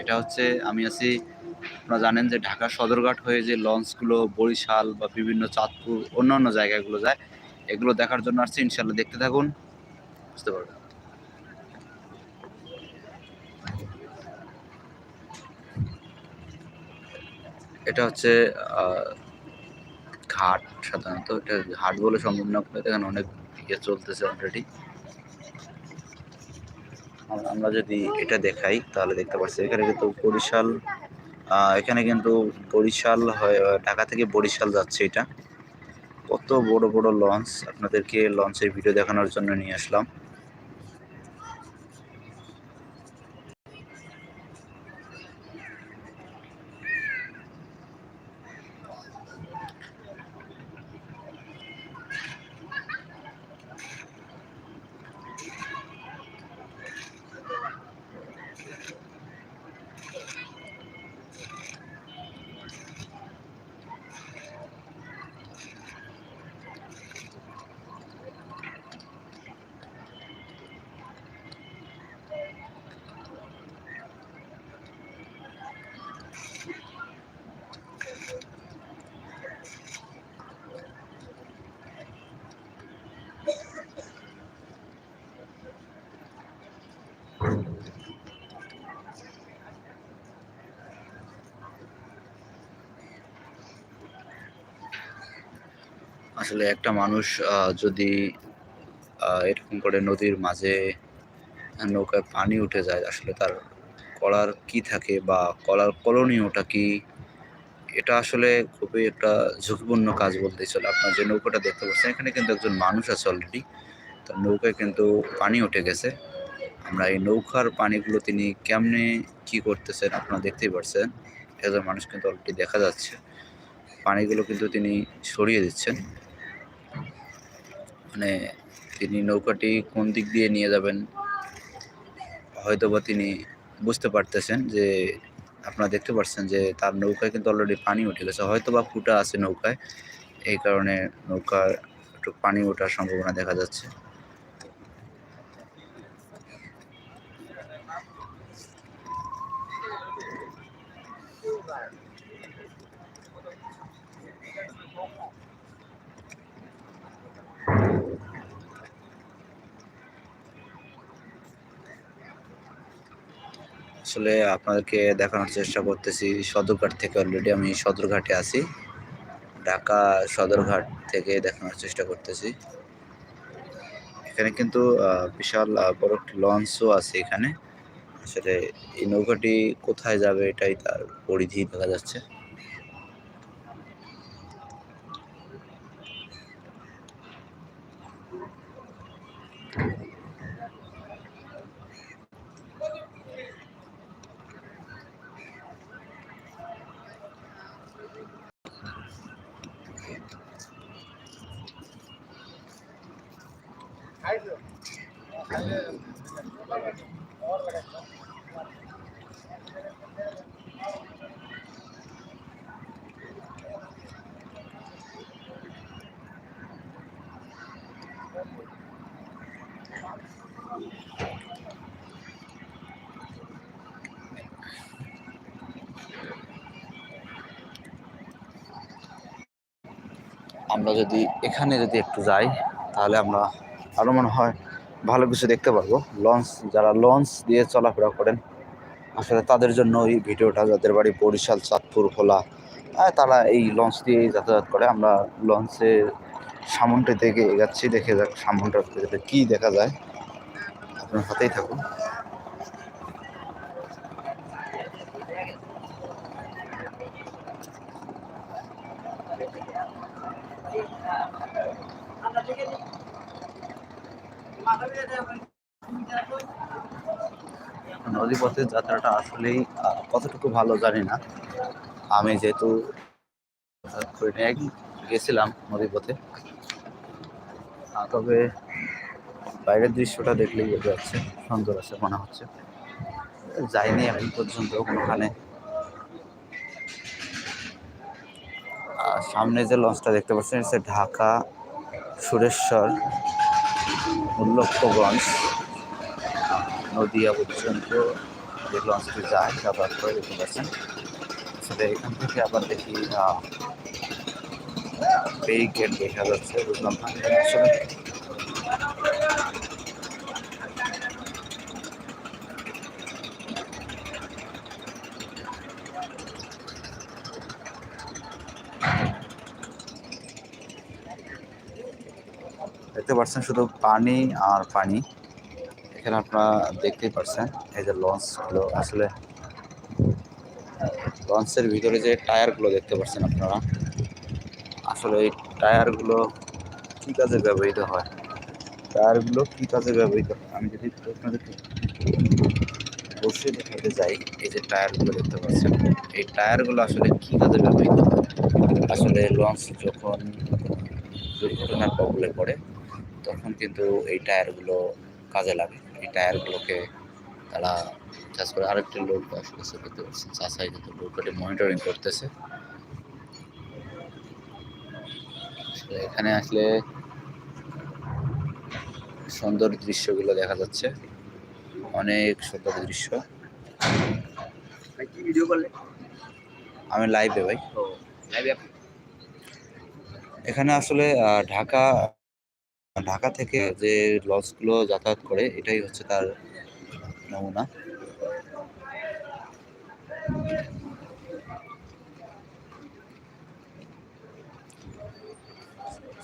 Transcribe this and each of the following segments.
এটা হচ্ছে আমি আছি, আপনারা জানেন যে ঢাকা সদরঘাট হয়ে যে লঞ্চগুলো বরিশাল বা বিভিন্ন চাঁদপুর, অন্যান্য জায়গাগুলো যায়, এগুলো দেখার জন্য আসছি ইনশাল্লাহ দেখতে থাকুন। বুঝতে পারবেন? এটা হচ্ছে ঘাট সাধারণত, এটা ঘাট বলে সম্ভব না, এখানে অনেক ইয়ে চলতেছে অলরেডি আমরা যদি এটা দেখাই, তাহলে দেখতে পাচ্ছি এখানে কিন্তু বরিশাল এখানে কিন্তু বরিশাল হয় ঢাকা থেকে বরিশাল যাচ্ছে এটা। কত বড় বড় লঞ্চ, আপনাদেরকে লঞ্চের ভিডিও দেখানোর জন্য নিয়ে আসলাম। আসলে একটা মানুষ যদি এরকম করে নদীর মাঝে নৌকায় পানি উঠে যায়, আসলে তার কলার কি থাকে বা কলার করণীয়টা কি? এটা আসলে খুবই একটা ঝুঁকিপূর্ণ কাজ বলতে চলে। আপনার যে নৌকাটা দেখতে পাচ্ছেন, এখানে কিন্তু একজন মানুষ আছে অলরেডি তার নৌকায় কিন্তু পানি উঠে গেছে। আমরা এই নৌকার পানিগুলো তিনি কেমনে কি করতেছেন আপনারা দেখতেই পাচ্ছেন একজন মানুষ কিন্তু অলরেডি দেখা যাচ্ছে। পানিগুলো কিন্তু তিনি সরিয়ে দিচ্ছেন। মানে তিনি নৌকাটি কোন দিক দিয়ে নিয়ে যাবেন? হয়তোবা তিনি বুঝতে পারতেছেন যে, আপনারা দেখতে পাচ্ছেন যে তার নৌকায় কিন্তু অলরেডি পানি উঠে গেছে। হয়তোবা ফুটা আছে নৌকায়, এই কারণে নৌকার একটু পানি ওঠার সম্ভাবনা দেখা যাচ্ছে। আসলে আপনাদেরকে দেখানোর চেষ্টা করতেছি। সদরঘাট থেকে অলরেডি আমি সদরঘাটে আছি। ঢাকা সদরঘাট থেকে দেখানোর চেষ্টা করতেছি। এখানে কিন্তু বিশাল বড় একটি লঞ্চও আছে এখানে। আসলে এই নৌকাটি কোথায় যাবে এটাই তার পরিধি দেখা যাচ্ছে। আমরা যদি এখানে যদি একটু যাই তাহলে আমরা আরও মনে হয় ভালো কিছু দেখতে পারব। লঞ্চ যারা লঞ্চ দিয়ে চলাফেরা করেন আসলে তাদের জন্য এই ভিডিওটা যাদের বাড়ি বরিশাল চাঁদপুর আহ, তারা এই লঞ্চ দিয়েই যাতায়াত করে। আমরা লঞ্চের সামনটা থেকে এগাচ্ছি দেখে যাক সামনটার ভেতরে কী দেখা যায়। আপনার হাতেই থাকুন। নদীপথের যাত্রাটা আসলেই কতটুকু ভালো জানি না। আমি যেহেতু গেছিলাম নদীপথে তবে বাইরের দৃশ্যটা দেখলেই বোঝা যাচ্ছে, সুন্দর আছে মনে হচ্ছে। যাইনি এখন পর্যন্ত কোনোখানে। আর সামনে যে লঞ্চটা দেখতে পাচ্ছেন হচ্ছে ঢাকা সুরেশ্বর উল্লক্ষগঞ্জ নদিয়া পর্যন্ত যে লঞ্চটি যায় যাতায়াত করে দেখতে পাচ্ছেন। আসলে এখান থেকে আবার দেখি এই গেট দেখা যাচ্ছে, বুঝলাম না। দেখতে পাচ্ছেন শুধু পানি আর পানি। এখানে আপনারা দেখতেই পাচ্ছেন এই যে লঞ্চগুলো আসলে লঞ্চের ভিতরে যে টায়ারগুলো দেখতে পাচ্ছেন আপনারা, আসলে এই টায়ারগুলো কী কাজে ব্যবহৃত হয়? টায়ারগুলো কী কাজে ব্যবহৃত হয়? আমি যদি আপনাদেরকে বসে দেখাতে যাই, এই যে টায়ারগুলো দেখতে পাচ্ছেন, এই টায়ারগুলো আসলে কী কাজে ব্যবহৃত হয়? আসলে লঞ্চ যখন দুর্ঘটনার কবলে পড়ে, তখন কিন্তু এই টায়ারগুলো কাজে লাগে। এই টায়ারগুলোকে তারা চাষ করে আরেকটি লোক আসলে চাষাই কিন্তু লোকটি মনিটরিং করতেছে। এখানে আসলে সুন্দর দৃশ্যগুলো দেখা যাচ্ছে। অনেক সুন্দর দৃশ্য। আমি লাইভে ভাই। এখানে আসলে ঢাকা ঢাকা থেকে যে লঞ্চগুলো যাতায়াত করে, এটাই হচ্ছে তার নমুনা।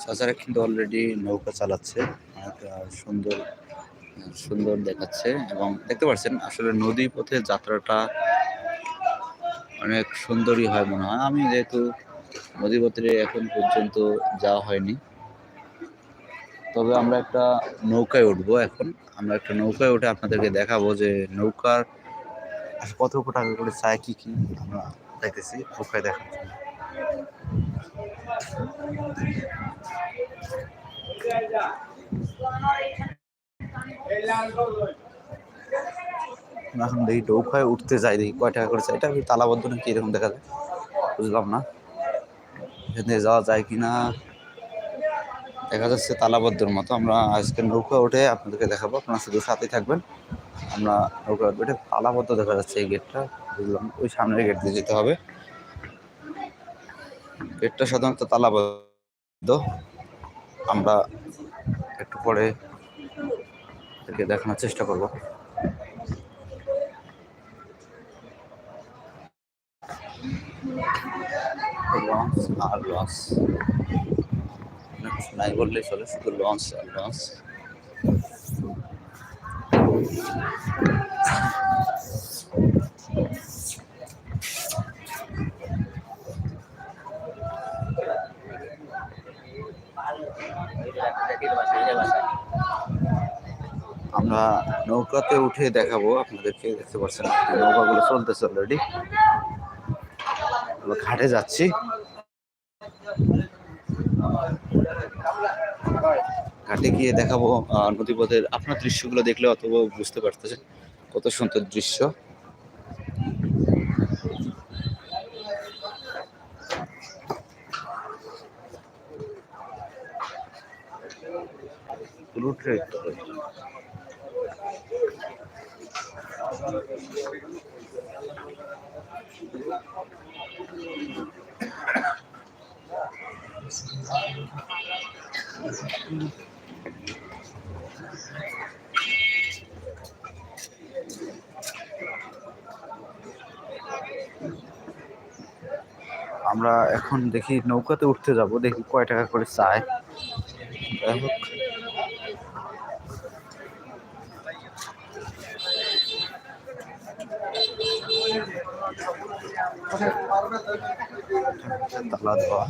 চাচারা কিন্তু অলরেডি নৌকা চালাচ্ছে, অনেক সুন্দর সুন্দর দেখাচ্ছে এবং দেখতে পাচ্ছেন, আসলে নদী পথে যাত্রাটা অনেক সুন্দরই হয় মনে হয়। আমি যেহেতু নদীপথে এখন পর্যন্ত যাওয়া হয়নি তবে আমরা একটা নৌকায় উঠবো এখন। আমরা একটা নৌকায় উঠে আপনাদেরকে দেখাবো যে নৌকার কত টাকা করে চায়, কি কি আমরা দেখতেছি, নৌকায় জন্য। এখন দেখি নৌকায় উঠতে যাই, দেখি কয় টাকা করে চাই এটা তালাবদ্ধ নাকি এরকম দেখা যায় বুঝলাম না। এখানে যাওয়া যায় কিনা? দেখা যাচ্ছে তালাবদ্ধর মতো। আমরা আজকে নৌকা উঠে আপনাদেরকে দেখাবো। আপনারা শুধু সাথে থাকবেন। আমরা নৌকা উঠে তালাবদ্ধ দেখা যাচ্ছে এই গেটটা। বুঝলাম, ওই সামনের গেট দিয়ে যেতে হবে। গেটটা সাধারণত তালাবদ্ধ। আমরা একটু পরে দেখানোর চেষ্টা করব। আর লঞ্চ নাই বললেই চলে, শুধু লঞ্চ আর লঞ্চ। আমরা নৌকাতে উঠে দেখাবো, আপনাদেরকে দেখতে পাচ্ছেন, নৌকাগুলো চলতেছে অলরেডি ঘাটে যাচ্ছি। ঘাটে গিয়ে দেখাবো নদীপথের আপনার দৃশ্যগুলো দেখলে অথবা বুঝতে পারতেছেন কত সুন্দর দৃশ্য। রুট রেট আমরা এখন দেখি নৌকাতে উঠতে যাব দেখি কয় টাকা করে চায়। হোক। তালা দেওয়া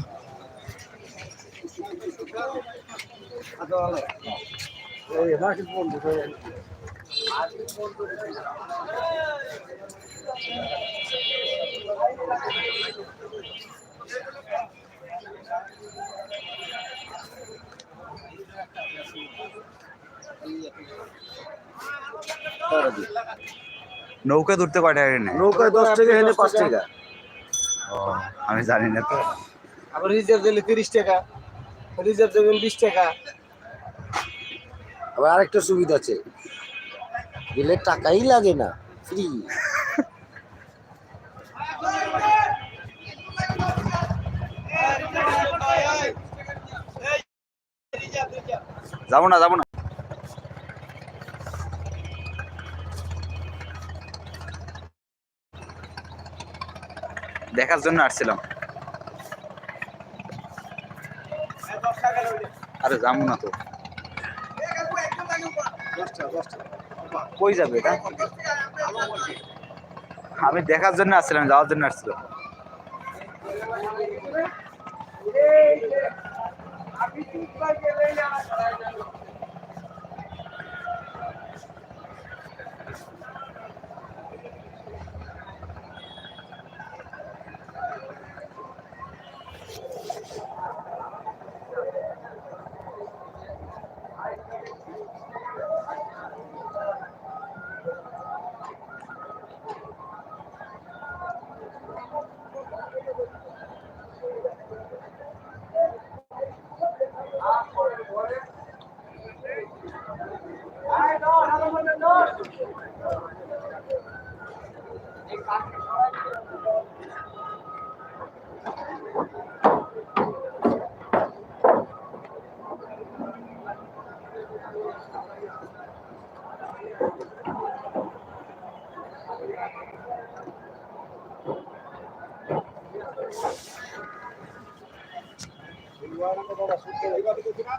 নৌকা ধরতে কয় টাকা নেয় নৌকায় দশ টাকা হেলে পাঁচ টাকা। ও আমি জানি না তো। আবার রিজার্ভ দিলে তিরিশ টাকা রিজার্ভ দেবেন বিশ টাকা। আবার আরেকটা সুবিধা আছে। দিলে টাকাই লাগে না ফ্রি যাব না যাব না। দেখার জন্য আসছিলাম। আরে যাব না তো। কই যাবে আমি দেখার জন্য আসছিলাম, যাওয়ার জন্য আসছিলাম। না।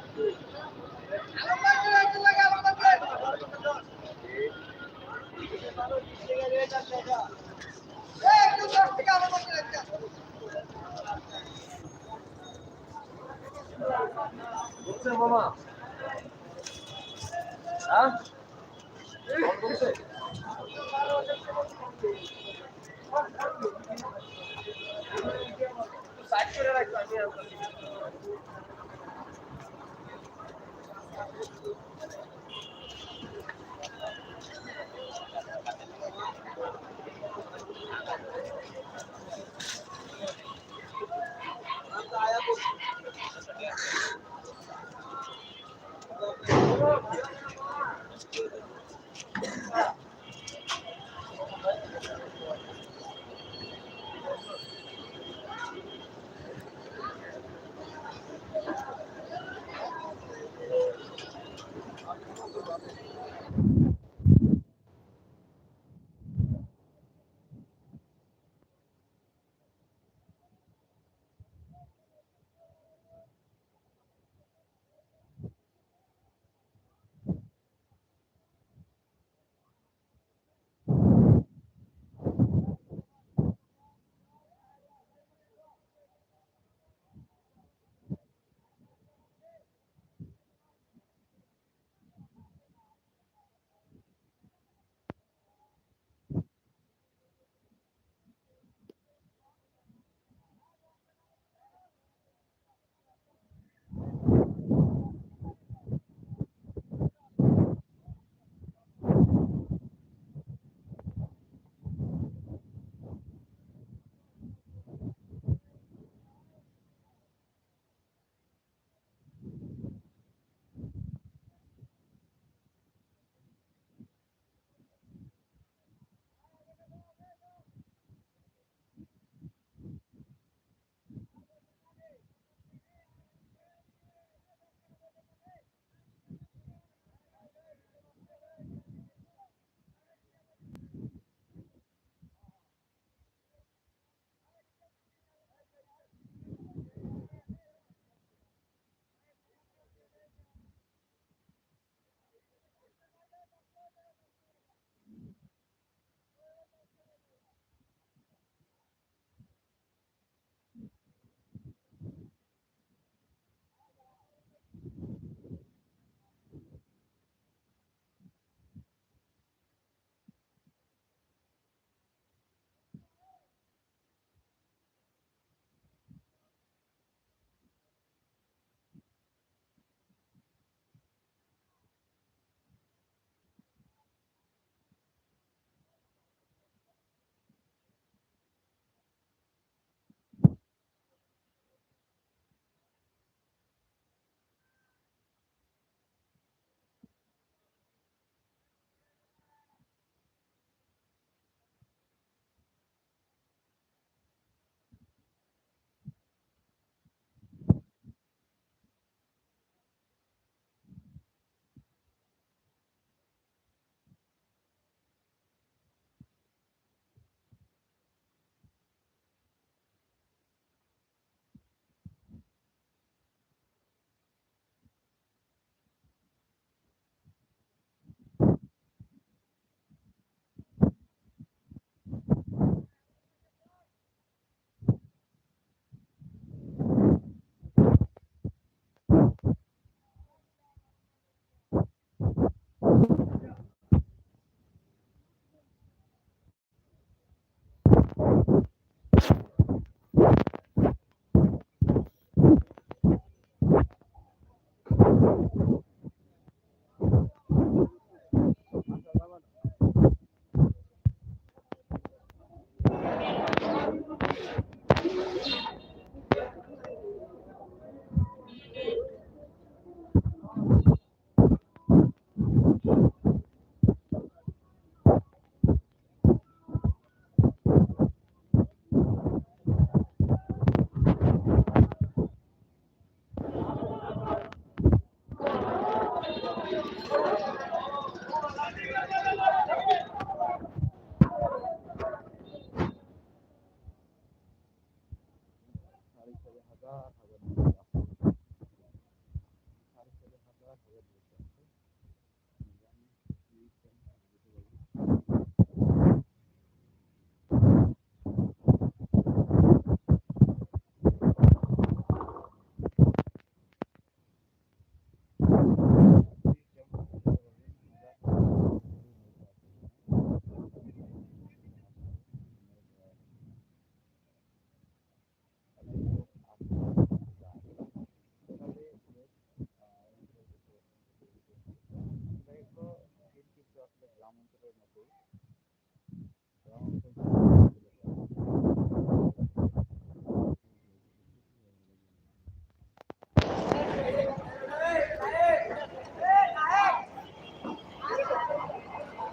Ну, пожалуйста,